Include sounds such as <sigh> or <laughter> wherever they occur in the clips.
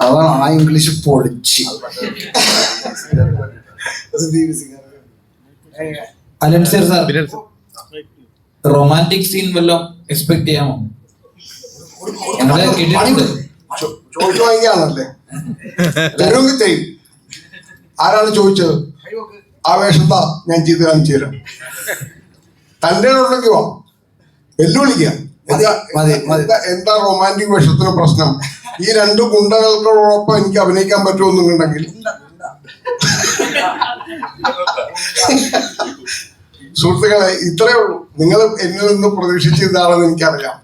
അതാണ് ആ ഇംഗ്ലീഷ് പൊളിച്ച് Alencier sir Binil romantic scene വല്ലതും എക്സ്പെക്ട് ചെയ്യാമോ? ഞങ്ങളെ കേട്ടിട്ടുണ്ട്. ചോദിച്ചു വാങ്ങിയാണല്ലേ ആരാണ് ചോദിച്ചത്? ആ വേഷത്താ ഞാൻ ചെയ്ത് കാണിച്ചു തരാം. തന്റെ ഉണ്ടെങ്കിൽ വാ. വെല്ലുവിളിക്കുക. എന്താ റൊമാന്റിക് വേഷത്തിന് പ്രശ്നം? ഈ രണ്ട് ഗുണ്ടകൾക്കോടൊപ്പം എനിക്ക് അഭിനയിക്കാൻ പറ്റുമെന്നുണ്ടെങ്കിൽ സുഹൃത്തുക്കളെ ഇത്രയേ ഉള്ളൂ. നിങ്ങൾ എന്നിൽ നിന്ന് പ്രതീക്ഷിച്ചതാണെന്ന് എനിക്കറിയാം.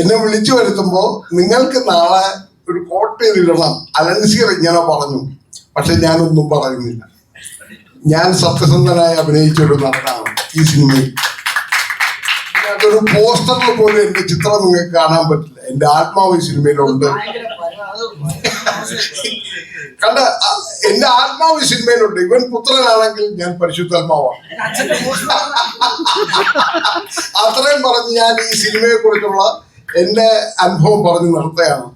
എന്നെ വിളിച്ചു വരുത്തുമ്പോ നിങ്ങൾക്ക് നാളെ ഒരു കോട്ടയിലിടണം അലൻസിയർ ഇങ്ങനെ പറഞ്ഞു. പക്ഷെ ഞാനൊന്നും പറയുന്നില്ല. ഞാൻ സത്യസന്ധനായി അഭിനയിച്ച ഒരു നടനാണ് ഈ സിനിമയിൽ. ഒരു പോസ്റ്ററിൽ പോലും എന്റെ ചിത്രം നിങ്ങൾക്ക് കാണാൻ പറ്റില്ല. എന്റെ ആത്മാവ് ഈ സിനിമയിലുണ്ട്. കണ്ട എന്റെ ആത്മാവ് ഈ സിനിമയിലുണ്ട്. ഇവൻ പുത്രനാണെങ്കിൽ ഞാൻ പരിശുദ്ധാത്മാവാണ്. അത്രയും പറഞ്ഞ് ഞാൻ ഈ സിനിമയെ കുറിച്ചുള്ള എന്റെ അനുഭവം പറഞ്ഞു നിർത്തുകയാണ്.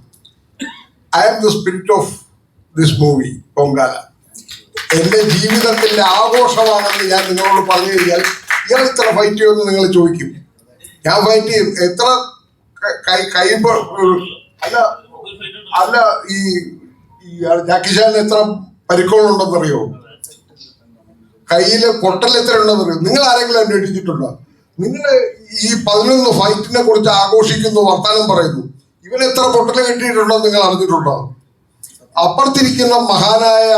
I am the spirit of this movie Pongala എന്റെ ജീവിതത്തിന്റെ ആഘോഷമാണെന്ന് ഞാൻ നിങ്ങളോട് പറഞ്ഞു കഴിഞ്ഞാൽ ഇയാൾ ഇത്ര ഫൈറ്റ് ചെയ്യുമെന്ന് നിങ്ങൾ ചോദിക്കും. ഞാൻ ഫൈറ്റ് ചെയ്യും. എത്ര ക- കൈ കൈ പ- അല്ല അല്ല ഈ ജാക്കി ഷാൻ എത്ര പരിക്കുകളുണ്ടെന്നറിയോ? കയ്യിൽ പൊട്ടൽ എത്ര ഉണ്ടെന്നറിയോ നിങ്ങൾ ആരെങ്കിലും അന്വേഷിച്ചിട്ടുണ്ടോ നിങ്ങൾ ഈ പതിനൊന്ന് ഫൈറ്റിനെ കുറിച്ച് ആഘോഷിക്കുന്നു വർത്താനം പറയുന്നു. ഇവൻ എത്ര പൊട്ടൽ കിട്ടിയിട്ടുണ്ടോ നിങ്ങൾ അറിഞ്ഞിട്ടുണ്ടോ? അപ്പുറത്തിരിക്കുന്ന മഹാനായ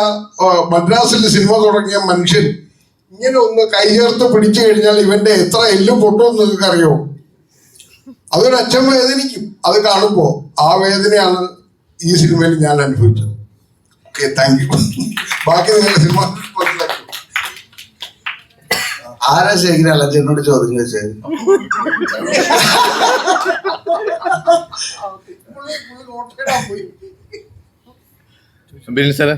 മദ്രാസിൽ സിനിമ തുടങ്ങിയ മനുഷ്യൻ ഇങ്ങനെ ഒന്ന് കൈ ചേർത്ത് പിടിച്ചു കഴിഞ്ഞാൽ ഇവന്റെ എത്ര എല്ലും പൊട്ടുമെന്ന് നിങ്ങൾക്ക് അറിയോ അതൊരു അച്ഛൻ വേദനിക്കും. അത് കാണുമ്പോ ആ വേദനയാണ് ഈ സിനിമയിൽ ഞാൻ അനുഭവിച്ചത്. ഓക്കെ താങ്ക് യു ബാക്കി നിങ്ങൾ സിനിമ <coughs> ആരാ ശരിക്കും അലഞ്ചേട്ടനോട് ചോദ്യം ചോദിച്ചത് ബിനിൽ സാറ്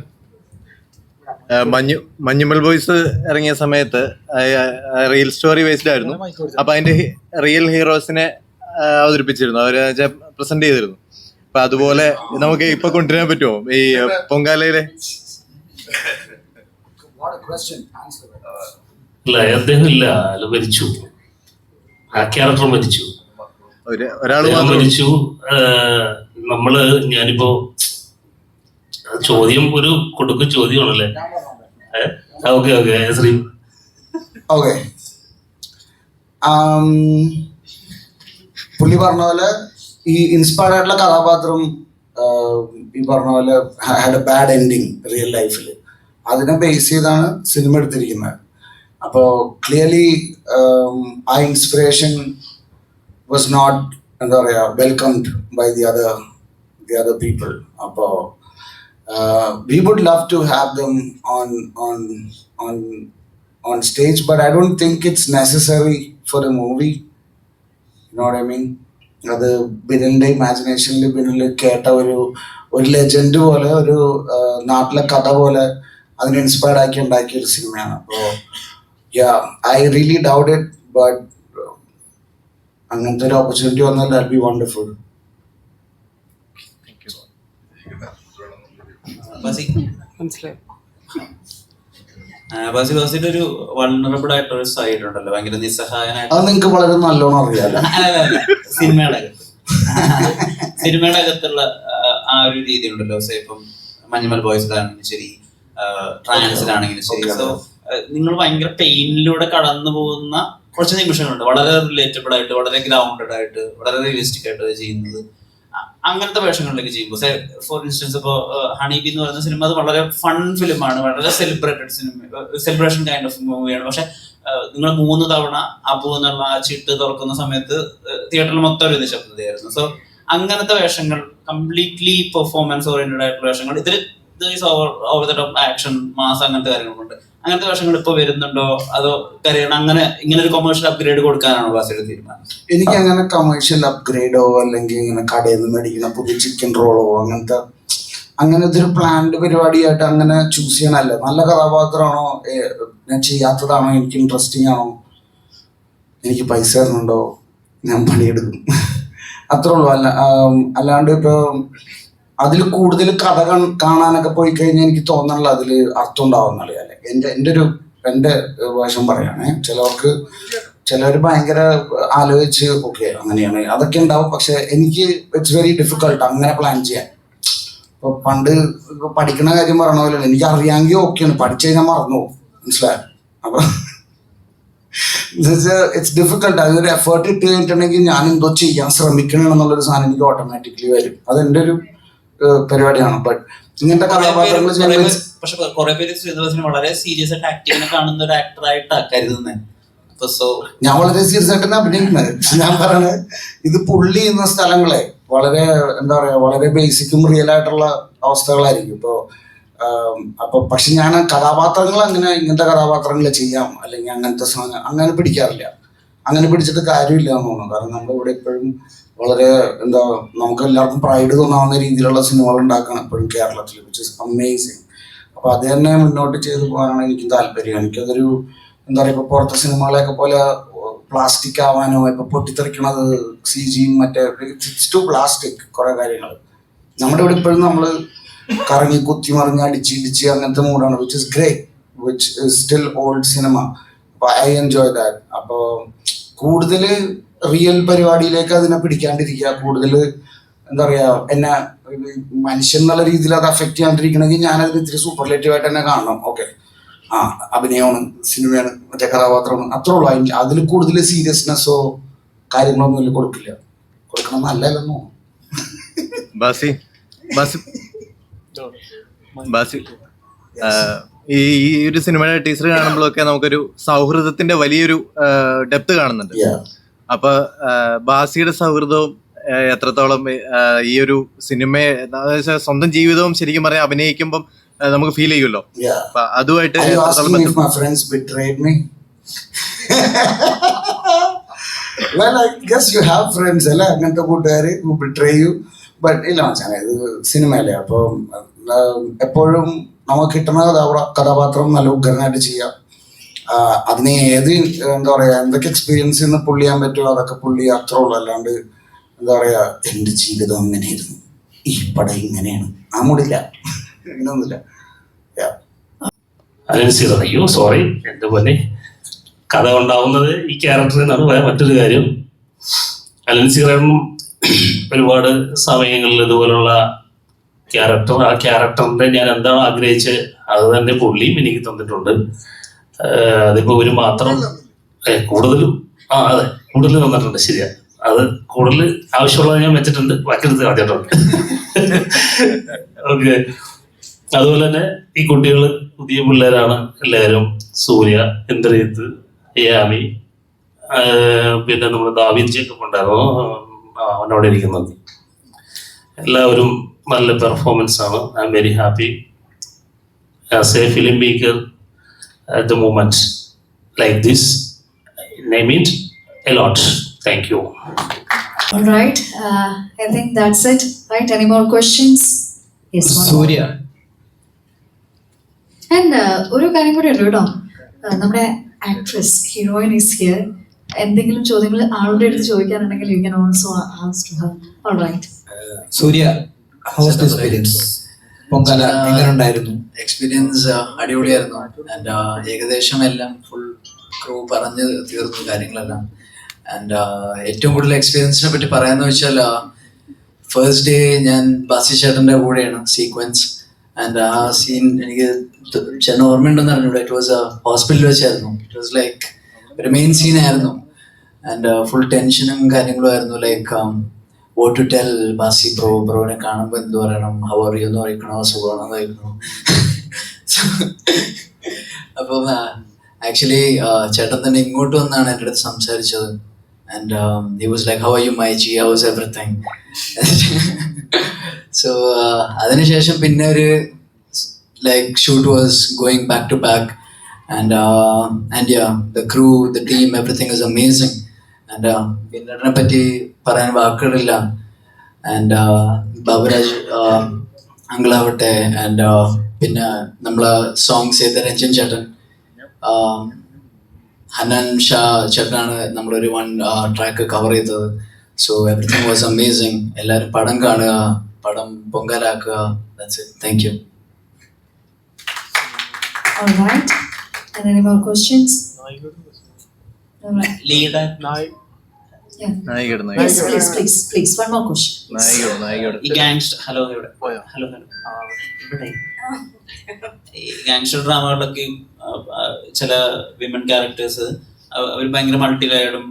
മഞ്ഞു മഞ്ഞുമൽ ബോയ്സ് ഇറങ്ങിയ സമയത്ത് റിയൽ സ്റ്റോറി ബേസ്ഡ് ആയിരുന്നു. അപ്പൊ അതിന്റെ റിയൽ ഹീറോസിനെ അവതരിപ്പിച്ചിരുന്നു. അവർ പ്രസന്റ് ചെയ്തിരുന്നു. അപ്പൊ അതുപോലെ നമുക്ക് ഇപ്പൊ കൊണ്ടുവരാൻ പറ്റുമോ? ഈ പൊങ്കാലയിലെ? ഇല്ല അദ്ദേഹം ഇല്ല. അയാൾ മരിച്ചു. ആ ക്യാരക്ടർ മരിച്ചു. ഒരു ഒരാൾ അദ്ദേഹം മാത്രം മരിച്ചു. ആഹ് നമ്മൾ ഞാനിപ്പോ ചോദ്യം ഒരു കൊടുക്കും ചോദ്യമാണല്ലേ? Okay okay Shri. ഓക്കെ പുള്ളി പറഞ്ഞ പോലെ ഈ ഇൻസ്പയർഡ് ആയിട്ടുള്ള കഥാപാത്രം ഈ പറഞ്ഞ പോലെ had a bad ending real ലൈഫിൽ അതിനെ ബേസ് ചെയ്താണ് സിനിമ എടുത്തിരിക്കുന്നത്. അപ്പോൾ ക്ലിയർലി ആ ഇൻസ്പിറേഷൻ വാസ് നോട്ട് എന്താ പറയുക welcomed by the other the other people അപ്പോൾ we would love to have them on on on on stage but I don't think it's necessary for a movie. You I mean? അത് ബിനിലിന്റെ ഇമാജിനേഷനിൽ ബിനിൽ കേട്ട ഒരു ഒരു legend പോലെ ഒരു നാട്ടിലെ കഥ പോലെ അതിനെ ഇൻസ്പയർഡ് ആക്കി ഉണ്ടാക്കിയ ഒരു സിനിമയാണ് അപ്പോൾ yeah I really doubt it but അങ്ങനത്തെ ഒരു ഓപ്പർച്യൂണിറ്റി വന്നാൽ ദാറ്റ് ബി വണ്ടർഫുൾ മനസ്സിലായി. ബസി ബസിന്റെ ഒരു വൾണറബിൾ ആയിട്ടുള്ള ഒരു സൈഡ് ഉണ്ടല്ലോ ഭയങ്കര നിസ്സഹായനായിട്ട് അത് നിങ്ങൾക്ക് വളരെ നല്ലോണം അറിയാലോ. <laughs> സിനിമയുടെ <laughs> സിനിമയുടെ അകത്തുള്ള ആ, ഒരു രീതി ഉണ്ടല്ലോ സോ ഇപ്പം മഞ്ഞുമൽ ബോയ്സിലാണെങ്കിലും ശരി ട്രാൻസിലാണെങ്കിലും ശരി. സോ നിങ്ങൾ ഭയങ്കര പെയിനിലൂടെ കടന്നു പോകുന്ന കുറച്ച് നിമിഷങ്ങളുണ്ട്. വളരെ റിലേറ്റബിൾ ആയിട്ട് വളരെ ഗ്രൗണ്ടഡ് ആയിട്ട് വളരെ റിയലിസ്റ്റിക് ആയിട്ട് ചെയ്യുന്നത്. അങ്ങനത്തെ വേഷങ്ങളിലേക്ക് ചെയ്യുമ്പോൾ ഫോർ ഇൻസ്റ്റൻസ് ഇപ്പോൾ ഹണി ബി എന്ന് പറയുന്ന സിനിമ അത് വളരെ ഫൺ ഫിലിമാണ് വളരെ സെലിബ്രേറ്റഡ് സിനിമ സെലിബ്രേഷൻ കൈൻഡ് ഓഫ് മൂവിയാണ് പക്ഷെ നിങ്ങൾ മൂന്ന് തവണ അബു എന്നുള്ള ആ ചിട്ട് തുറക്കുന്ന സമയത്ത് തിയേറ്ററിൽ മൊത്തം ഒരു നിശബ്ദതയായിരുന്നു. സോ അങ്ങനത്തെ വേഷങ്ങൾ കംപ്ലീറ്റ്ലി പെർഫോമൻസ് ഓറിയന്റഡ് ആയിട്ടുള്ള വേഷങ്ങൾ ഇതിൽ over the top action mass അങ്ങനത്തെ കാര്യങ്ങളുണ്ട്. അങ്ങനത്തെ വേഷങ്ങൾ ഇപ്പൊ വരുന്നുണ്ടോ? അതോ കരയണം അങ്ങനെ ഇങ്ങനെ ഒരു കൊമേഴ്ഷ്യൽ അപ്ഗ്രേഡ് കൊടുക്കാനാണോ ബാസിയുടെ തീരുമാനം? എനിക്ക് അങ്ങനെ കമേഴ്ഷ്യൽ അപ്ഗ്രേഡോ അല്ലെങ്കിൽ ഇങ്ങനെ കടയിൽ നിന്ന് മേടിക്കുന്ന പുതിയ ചിക്കൻ റോളോ അങ്ങനത്തെ അങ്ങനത്തെ ഒരു പ്ലാൻഡ് പരിപാടിയായിട്ട് അങ്ങനെ ചൂസ് ചെയ്യണമല്ല നല്ല കഥാപാത്രമാണോ? ഞാൻ ചെയ്യാത്തതാണോ? എനിക്ക് ഇൻട്രസ്റ്റിംഗ് ആണോ? എനിക്ക് പൈസ തരുന്നുണ്ടോ? ഞാൻ പണിയെടുക്കും. അത്രേ ഉള്ളൂ. അല്ല അല്ലാണ്ട് ഇപ്പൊ അതിൽ കൂടുതൽ കഥ കാണാനൊക്കെ പോയി കഴിഞ്ഞാൽ എനിക്ക് തോന്നണില്ല അതിൽ അർത്ഥം ഉണ്ടാവുന്നില്ല എന്റെ എന്റെ ഒരു എന്റെ വശം പറയുകയാണെ ചിലവർക്ക് ചിലർ ഭയങ്കര ആലോചിച്ച് ഓക്കെ അങ്ങനെയാണ്. അതൊക്കെ ഉണ്ടാവും. പക്ഷെ എനിക്ക് ഇറ്റ്സ് വെരി ഡിഫിക്കൾട്ട് അങ്ങനെ പ്ലാൻ ചെയ്യാൻ. ഇപ്പൊ പണ്ട് പഠിക്കുന്ന കാര്യം പറയണ പോലെ എനിക്ക് അറിയാമെങ്കിൽ ഓക്കെയാണ് പഠിച്ചു കഴിഞ്ഞാൽ മറന്നു പോകും. മനസ്സിലായോ? അപ്പൊ ഇറ്റ്സ് ഡിഫിക്കൾട്ട് അതൊരു എഫേർട്ട് ഇട്ട് കഴിഞ്ഞിട്ടുണ്ടെങ്കിൽ ഞാൻ എന്തോ ചെയ്യാൻ ശ്രമിക്കണം എന്നുള്ളൊരു സാധനം എനിക്ക് ഓട്ടോമാറ്റിക്കലി വരും. അത് എന്റെ ഒരു പരിപാടിയാണ്. ബട്ട് ഇങ്ങനത്തെ കഥാപാത്രങ്ങൾ പക്ഷെ കുറെ പേര് ശ്രീനിവാസിനെ വളരെ സീരിയസ് ആയിട്ട് ആക്ടിങ്ങിനെ കാണുന്ന ഒരു ആക്ടർ ആയിട്ടാ കരുതുന്നത് അപ്പൊ ഞാൻ വളരെ സീരിയസ് ആയിട്ടാണ് അഭിനയിക്കുന്നത്. ഞാൻ പറയണത് ഇത് പുള്ളി ചെയ്യുന്ന സ്ഥലങ്ങളെ വളരെ എന്താ പറയാ വളരെ ബേസിക്കും റിയൽ ആയിട്ടുള്ള അവസ്ഥകളായിരിക്കും. ഇപ്പോൾ അപ്പൊ പക്ഷെ ഞാൻ കഥാപാത്രങ്ങൾ അങ്ങനെ ഇങ്ങനത്തെ കഥാപാത്രങ്ങൾ ചെയ്യാം. അല്ലെങ്കിൽ അങ്ങനത്തെ സാധനം അങ്ങനെ പിടിക്കാറില്ല. അങ്ങനെ പിടിച്ചിട്ട് കാര്യമില്ല എന്ന് തോന്നുന്നു. കാരണം നമ്മൾ ഇവിടെ ഇപ്പോഴും വളരെ എന്താ നമുക്ക് എല്ലാവർക്കും പ്രൈഡ് തോന്നാവുന്ന രീതിയിലുള്ള സിനിമകൾ ഉണ്ടാക്കണം എപ്പോഴും കേരളത്തിൽ വിച്ച് ഇസ് അമേസിങ് അപ്പൊ അത് തന്നെ മുന്നോട്ട് ചെയ്തു പോകാനാണ് എനിക്ക് താല്പര്യം. എനിക്കതൊരു എന്താ പറയുക ഇപ്പൊ പുറത്തെ സിനിമകളെയൊക്കെ പോലെ പ്ലാസ്റ്റിക് ആവാനോ ഇപ്പൊ പൊട്ടിത്തെറിക്കണത് സി ജിയും മറ്റേ ഇറ്റ്സ് ടു പ്ലാസ്റ്റിക് കുറെ കാര്യങ്ങൾ നമ്മുടെ ഇവിടെ ഇപ്പോഴും നമ്മൾ കറങ്ങി കുത്തി മറിഞ്ഞ് അടിച്ച് ഇടിച്ച് അങ്ങനത്തെ മൂഡാണ് which is great which is still old cinema I enjoy that അപ്പോ കൂടുതൽ റിയൽ പരിപാടിയിലേക്ക് അതിനെ പിടിക്കാണ്ടിരിക്കുക. കൂടുതൽ എന്താ പറയാ എന്നെ മനുഷ്യൻ എന്നുള്ള രീതിയിൽ അത് അഫക്റ്റ് ചെയ്യാണ്ടിരിക്കണമെങ്കിൽ ഞാൻ അതിന് ഇത്തിരി സൂപ്പർലേറ്റീവായിട്ട് തന്നെ കാണണം. ഓക്കെ ആ അഭിനയമാണ് സിനിമയാണ് മറ്റേ കഥാപാത്രമാണ് അത്രേ ഉള്ളൂ. അതിന് അതിൽ കൂടുതൽ സീരിയസ്നെസ്സോ കാര്യങ്ങളൊന്നും ഇതിൽ കൊടുക്കില്ല. കൊടുക്കണം നല്ലതെന്നോ ബാസി ബാസി ബാസി ഈ ഈ ഒരു സിനിമയുടെ ടീച്ചർ കാണുമ്പോഴൊക്കെ നമുക്കൊരു സൗഹൃദത്തിന്റെ വലിയൊരു ഡെപ്ത് കാണുന്നുണ്ട്. അപ്പൊ ബാസിയുടെ സൗഹൃദവും എത്രത്തോളം ഈ ഒരു സിനിമയെ സ്വന്തം ജീവിതവും ശരിക്കും പറയാൻ അഭിനയിക്കുമ്പം നമുക്ക് ഫീൽ ചെയ്യുമല്ലോ. അപ്പൊ അതുമായിട്ട് <laughs> well, I guess you have friends അല്ലേ? അങ്ങനത്തെ കൂട്ടുകാർ ഇല്ല മച്ചാനെ ഇത് സിനിമയല്ലേ. അപ്പോൾ എപ്പോഴും നമുക്ക് കിട്ടുന്ന കഥാപാ കഥാപാത്രം നല്ല ഉഗ്രനായിട്ട് ചെയ്യാം. അതിനെ ഏത് എന്താ പറയാ എന്തൊക്കെ എക്സ്പീരിയൻസ് നിന്ന് പുള്ളി ചെയ്യാൻ പറ്റുമോ അതൊക്കെ പുള്ളി അത്ര ഉള്ളു. അല്ലാണ്ട് എന്താ പറയാ എന്റെ ജീവിതം അങ്ങനെയായിരുന്നു. ഈ പടം ഇങ്ങനെയാണ്. ആ മൂടില്ല. അങ്ങനെയൊന്നുമില്ല. Yeah. അതിന് അയ്യോ സോറി എന്റെ പോലെ? കഥ ഉണ്ടാവുന്നത് ഈ ക്യാരക്ടറിൽ നിന്നാണ് പറയാൻ മറ്റൊരു കാര്യം. അലൻ സീറനും ഒരുപാട് സമയങ്ങളിൽ ഇതുപോലുള്ള ക്യാരക്ടർ ആ ക്യാരക്ടറിന്റെ ഞാൻ എന്താണ് ആഗ്രഹിച്ച് അത് തന്നെ പുള്ളിയും എനിക്ക് തന്നിട്ടുണ്ട്. അതിപ്പോ ഒരു മാത്രം കൂടുതലും ആ അതെ കൂടുതൽ വന്നിട്ടുണ്ട് ശരിയാ. അത് കൂടുതൽ ആവശ്യമുള്ളത് ഞാൻ വെച്ചിട്ടുണ്ട്. വയ്ക്കരുത് ആദ്യമായിട്ടുണ്ട് ഓക്കെ. അതുപോലെ തന്നെ ഈ കുട്ടികൾ പുതിയ പിള്ളേരാണ് എല്ലാവരും. സൂര്യ ഇന്ദ്രജിത്ത് യാമി പിന്നെ നമ്മുടെ ദാവിദ് ഒക്കെ ഉണ്ടായിരുന്നു. ആ, അവനവിടെ ഇരിക്കുന്നത്. എല്ലാവരും നല്ല പെർഫോമൻസ് ആണ്. I am very happy as a filmmaker at the moment like this name it a lot thank you All right, uh, I think that's it, right? Any more questions? Yes, Surya. more. Surya And uh, ഒരു കാര്യം കൂടി ഉണ്ട് കേട്ടോ Uh, നമ്മുടെ actress heroine is here എന്തെങ്കിലും ചോദ്യങ്ങൾ ആളുടെ അടുത്ത് ചോദിക്കാനുണ്ടെങ്കിൽ you can also ask to her all right Surya how's experience Pongala എങ്ങനെ എക്സ്പീരിയൻസ് അടിപൊളിയായിരുന്നു. ആൻഡ് ഏകദേശം എല്ലാം ഫുൾ ക്രൂ പറഞ്ഞ് തീർന്നു കാര്യങ്ങളെല്ലാം. ആൻഡ് ഏറ്റവും കൂടുതൽ എക്സ്പീരിയൻസിനെ പറ്റി പറയാന്ന് വെച്ചാൽ ഫസ്റ്റ് ഡേ ഞാൻ ബാസി ചേട്ടന്റെ കൂടെയാണ് സീക്വൻസ് ആൻഡ് ആ സീൻ എനിക്ക് ചേട്ടൻ ഓർമ്മയുണ്ടെന്ന് അറിഞ്ഞൂടെ. ഇറ്റ് വാസ് ഹോസ്പിറ്റലിൽ വെച്ചായിരുന്നു. ഇറ്റ് വാസ് ലൈക്ക് ഒരു മെയിൻ സീനായിരുന്നു ആൻഡ് ഫുൾ ടെൻഷനും കാര്യങ്ങളും ആയിരുന്നു. Like what to tell Basi bro ബ്രോനെ കാണുമ്പോൾ എന്ത് പറയണം? ഹൗ ആർ യു എന്ന് പറയണോ സുഖമാണോ എന്ന് ചോദിക്കണോ അപ്പം ആക്ച്വലി ചേട്ടൻ തന്നെ ഇങ്ങോട്ട് വന്നാണ് എന്റെ അടുത്ത് സംസാരിച്ചത്. And he was like how are you my G how is everything so അതിനുശേഷം പിന്നെ ഒരു like shoot was going back to back. And and and yeah the crew the team everything is uh, വിന്നറിനെ പറ്റി പറയാൻ വാക്കുകളില്ല. And Baburaj അങ്കിളാവട്ടെ and പിന്നെ നമ്മളെ songs ചെയ്ത രഞ്ജൻ ചേട്ടൻ ഹനൻ ഷാ ചേട്ടനാണ് നമ്മളൊരു വൺ ട്രാക്ക് കവർ ചെയ്തത്. സോ എവറിഥിങ് വാസ് അമേസിങ് എല്ലാവരും പടം കാണുക പടം പൊങ്കലാക്കുക. That's it thank you All right. And any more questions? All Lead at Yeah. Hello hello ഇവിടെ. ഗാങ്സ്റ്റർ ഡ്രാമകളിലൊക്കെ ചില വിമൻ ക്യാരക്ടേഴ്സ് അവർ ഭയങ്കര മൾട്ടി ലെയർഡും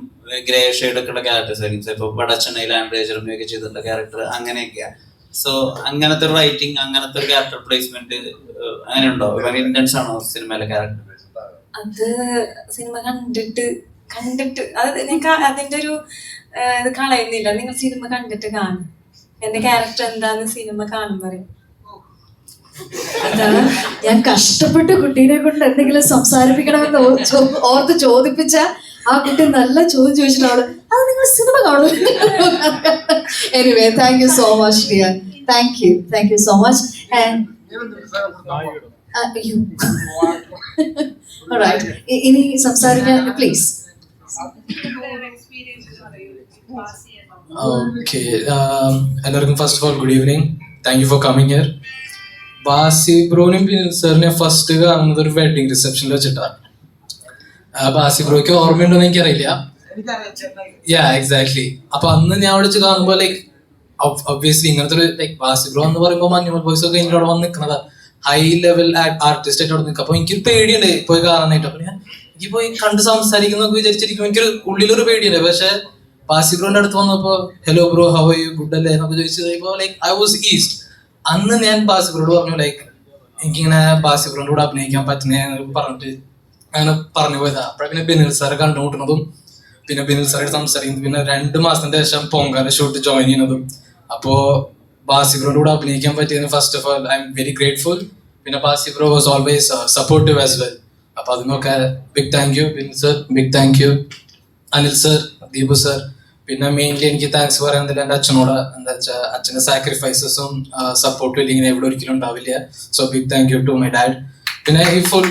ഗ്രേ ഷെയ്ഡൊക്കെ ഉള്ള ക്യാരക്ടേഴ്സ് ആയിരിക്കും ഇപ്പൊ വടച്ചെണ്ണയിൽ ലാൻഡ് റേജറുമൊക്കെ ചെയ്തിട്ടുള്ള ക്യാരക്ടർ അങ്ങനെയൊക്കെയാണ് സോ അങ്ങനത്തെ ഒരു റൈറ്റിംഗ് അങ്ങനത്തെ ഒരു ക്യാരക്ടർ പ്ലേസ്മെന്റ് അങ്ങനെ ഉണ്ടോ ഇന്റൻസ് ആണോ സിനിമയിലെ ക്യാരക്ടർ അത് സിനിമ കണ്ടിട്ട് കണ്ടിട്ട് അത് നിങ്ങൾക്ക് അതിന്റെ ഒരു ഇത് കളയുന്നില്ല. നിങ്ങൾ സിനിമ കണ്ടിട്ട് കാണും. എന്റെ ക്യാരക്ടർ എന്താന്ന് സിനിമ കാണും പറയും. അതാണ്. ഞാൻ കഷ്ടപ്പെട്ട് കുട്ടീനെ കൊണ്ട് എന്തെങ്കിലും സംസാരിപ്പിക്കണമെന്ന് ഓർത്ത് ചോദിപ്പിച്ച ആ കുട്ടി നല്ല ചോദ്യം ചോദിച്ചിട്ടാണ് അത് നിങ്ങൾ സിനിമ കാണും anyway thank you so much dear thank you thank you so much ഇനി സംസാരിക്കാൻ പ്ലീസ് ഓക്കെ എല്ലാവർക്കും first of all good evening thank you for coming here Basi ബ്രോനും സാറിനെ ഫസ്റ്റ് കാണുന്നത് ഒരു വെഡിങ് റിസപ്ഷനിൽ വെച്ചിട്ടാണ് ബാസി ബ്രോയ്ക്ക് ഓർമ്മയുണ്ടോന്ന് എനിക്കറിയില്ല. യാ എക്സാക്ട്ലി അപ്പൊ അന്ന് ഞാൻ അവിടെ വെച്ച് കാണുമ്പോൾ ലൈക്ക് ഒബ്വിയസ്ലി ഇങ്ങനത്തെ ഒരു ലൈക്ക് ബാസി ബ്രോ എന്ന് പറയുമ്പോൾ മഞ്ഞുമൽ ബോയ്സ് ഒക്കെ എന്റെ അവിടെ വന്ന് നിൽക്കുന്നതാണ് ഹൈ ലെവൽ ആർട്ടിസ്റ്റ് ആയിട്ട് അവിടെ നിൽക്കുക അപ്പൊ എനിക്കൊരു പേടിയുണ്ട് പോയി കാണാനായിട്ട്. അപ്പൊ ഞാൻ എനിക്ക് പോയി കണ്ട് സംസാരിക്കുന്നൊക്കെ വിചാരിച്ചിരിക്കും എനിക്കൊരു ഉള്ളിലൊരു പേടിയല്ലേ പക്ഷെ പാസിബ്രോന്റെ അടുത്ത് വന്നപ്പോ hello bro how you good അല്ലേ? എന്നൊക്കെ ചോദിച്ചു കഴിയുമ്പോൾ ലൈക്ക് ഐ വാസ് ഈസ്റ്റ് അന്ന് ഞാൻ പാസി ബ്രോട് പറഞ്ഞു ലൈക്ക് എനിക്കിങ്ങനെ പാസി ബ്രോന്റെ കൂടെ അഭിനയിക്കാൻ പറ്റുന്ന പറഞ്ഞിട്ട് അങ്ങനെ പറഞ്ഞു പോയതാ. അപ്പൊ പിന്നെ ബിനിൽ സാറെ കണ്ടുമുട്ടുന്നതും പിന്നെ ബിനിൽ സാറായിട്ട് സംസാരിക്കുന്നത് പിന്നെ രണ്ട് മാസത്തിന്റെ ശേഷം പൊങ്കാല ഷൂട്ട് ജോയിൻ ചെയ്യുന്നതും. അപ്പോ ബാസി ബ്രോയുടെ കൂടെ അഭിനയിക്കാൻ പറ്റിയതിന് first of all I am very grateful പിന്നെ Basi bro was always supportive as well അപ്പൊ അതിനൊക്കെ big thank you bin sir big thank you Anil sir Deepu sir പിന്നെ മെയിൻലി എനിക്ക് താങ്ക്സ് പറയുന്നത് എന്റെ അച്ഛനോട് എന്താ വെച്ചാൽ അച്ഛന്റെ സാക്രിഫൈസസും സപ്പോർട്ടും ഇല്ലെങ്കിൽ എവിടെ ഒരിക്കലും ഉണ്ടാവില്ല. So big thank you to my dad പിന്നെ ഈ ഫുൾ